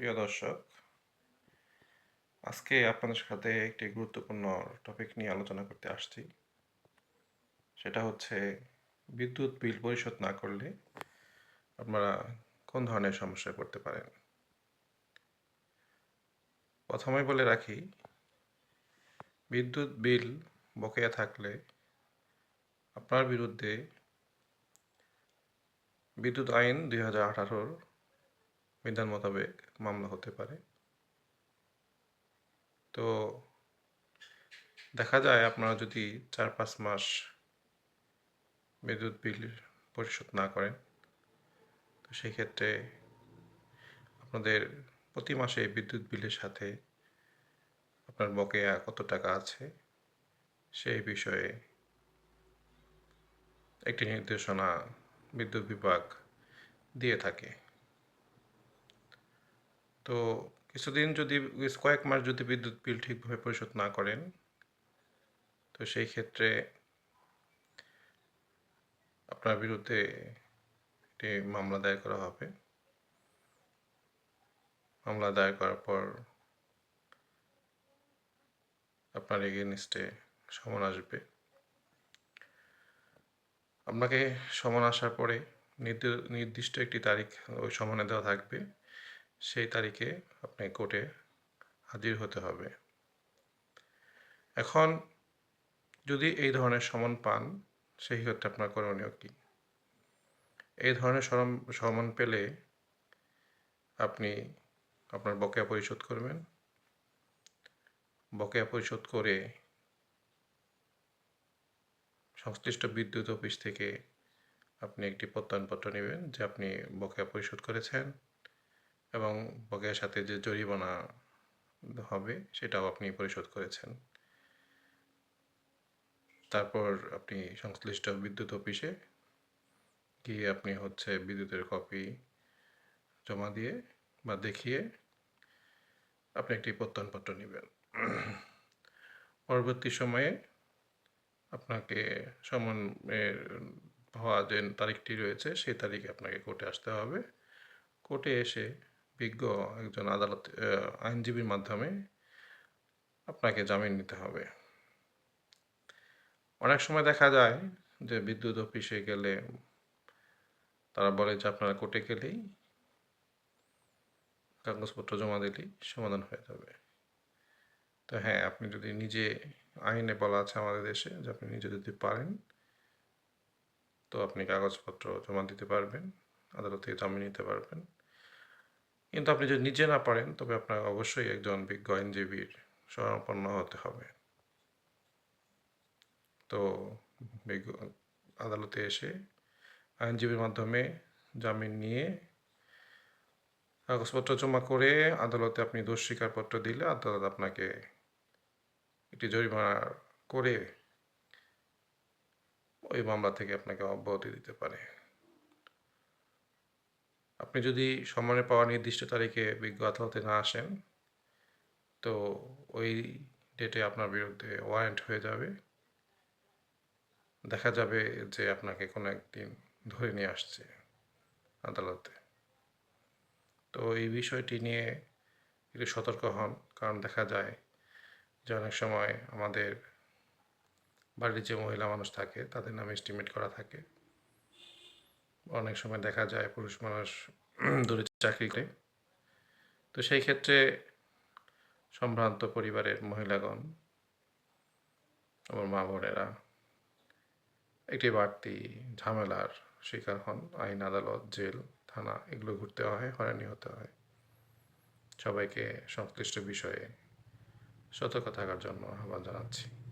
প্রিয় দর্শক, আজকে আপনাদের সাথে একটি গুরুত্বপূর্ণ টপিক নিয়ে আলোচনা করতে আসছি। সেটা হচ্ছে বিদ্যুৎ বিল পরিশোধ না করলে আপনারা কোন ধরনের সমস্যায় পড়তে পারেন? প্রথমে বলে রাখি, বিদ্যুৎ বিল বকেয়া থাকলে আপনার বিরুদ্ধে বিদ্যুৎ আইন দুই হাজার আঠারোর বিধান মোতাবেক মামলা হতে পারে। তো দেখা যায় আপনারা যদি চার পাঁচ মাস বিদ্যুৎ বিল পরিশোধ না করেন, তো সেই ক্ষেত্রে আপনাদের প্রতি মাসে বিদ্যুৎ বিলের সাথে আপনার বকেয়া কত টাকা আছে, সেই বিষয়ে একটি নির্দেশনা বিদ্যুৎ বিভাগ দিয়ে থাকে। তো কিছুদিন যদি কয়েক মাস যদি বিদ্যুৎ বিল ঠিকভাবে পরিশোধ না করেন, তো সেই ক্ষেত্রে আপনার বিরুদ্ধে একটি মামলা দায়ের করা হবে। মামলা দায়ের করার পর আপনার এগেনস্টে সমন আসবে। আপনাকে সমন আসার পরে নির্দিষ্ট একটি তারিখ ওই সমনে দেওয়া থাকবে। সেই তারিখে আপনি কোর্টে হাজির হতে হবে। এখন যদি এই ধরনের সমন পান, সেই ক্ষেত্রে আপনার করণীয় কী? এই ধরনের সমন পেলে আপনি আপনার বকেয়া পরিশোধ করবেন। বকেয়া পরিশোধ করে সংশ্লিষ্ট বিদ্যুৎ অফিস থেকে আপনি একটি প্রত্যয়নপত্র নেবেন যে আপনি বকেয়া পরিশোধ করেছেন। এবং বকেয়ার সাথে যে জরিমানা হবে সেটাও আপনি পরিশোধ করেছেন। তারপর আপনি সংশ্লিষ্ট বিদ্যুৎ অফিসে গিয়ে আপনি হচ্ছে বিদ্যুতের কপি জমা দিয়ে বা দেখিয়ে আপনি একটি প্রত্যয়নপত্র নেবেন। পরবর্তী সময়ে আপনাকে সমন হওয়া যে তারিখটি রয়েছে, সেই তারিখে আপনাকে কোর্টে আসতে হবে। কোর্টে এসে বিজ্ঞ একজন আদালত আইনজীবীর মাধ্যমে আপনাকে জামিন নিতে হবে। অনেক সময় দেখা যায় যে বিদ্যুৎ অফিসে গেলে তারা বলে যে আপনারা কোর্টে গেলেই কাগজপত্র জমা দিলেই সমাধান হয়ে যাবে। তো হ্যাঁ আপনি যদি নিজে আইনে বলা আছে আমাদের দেশে যে আপনি নিজে যদি পারেন, তো আপনি কাগজপত্র জমা দিতে পারবেন, আদালত থেকে জামিন নিতে পারবেন। কিন্তু আপনি যদি নিজে না পারেন, তবে আপনার অবশ্যই একজন বিজ্ঞ আইনজীবীর শরণাপন্ন হতে হবে। তো আদালতে এসে আইনজীবীর মাধ্যমে জামিন নিয়ে কাগজপত্র জমা করে আদালতে আপনি দোষ স্বীকারপত্র দিলে আদালত আপনাকে একটি জরিমানা করে ওই মামলা থেকে আপনাকে অব্যাহতি দিতে পারে। আপনি যদি সময় পাওয়া নির্দিষ্ট তারিখে বিজ্ঞ আদালতে না আসেন, তো ওই ডেটে আপনার বিরুদ্ধে ওয়ারেন্ট হয়ে যাবে। দেখা যাবে যে আপনাকে কোনো একদিন ধরে নিয়ে আসছে আদালতে। তো এই বিষয়টি নিয়ে একটু সতর্ক হন, কারণ দেখা যায় যে অনেক সময় আমাদের বাড়ির যে মহিলা মানুষ থাকে, তাদের নামে এস্টিমেট করা থাকে। অনেক সময় দেখা যায় পুরুষ মানুষ দূরে চাকরি করে তো সেই ক্ষেত্রে সম্ভ্রান্ত পরিবারের মহিলাগণ, আমার মা বোনেরা, একটি বাড়তি ঝামেলার শিকার হন। আইন, আদালত, জেল, থানা, এগুলো ঘুরতে হয়, হয়রানি হতে হয়। সবাইকে সংশ্লিষ্ট বিষয়ে সতর্ক থাকার জন্য আহ্বান জানাচ্ছি।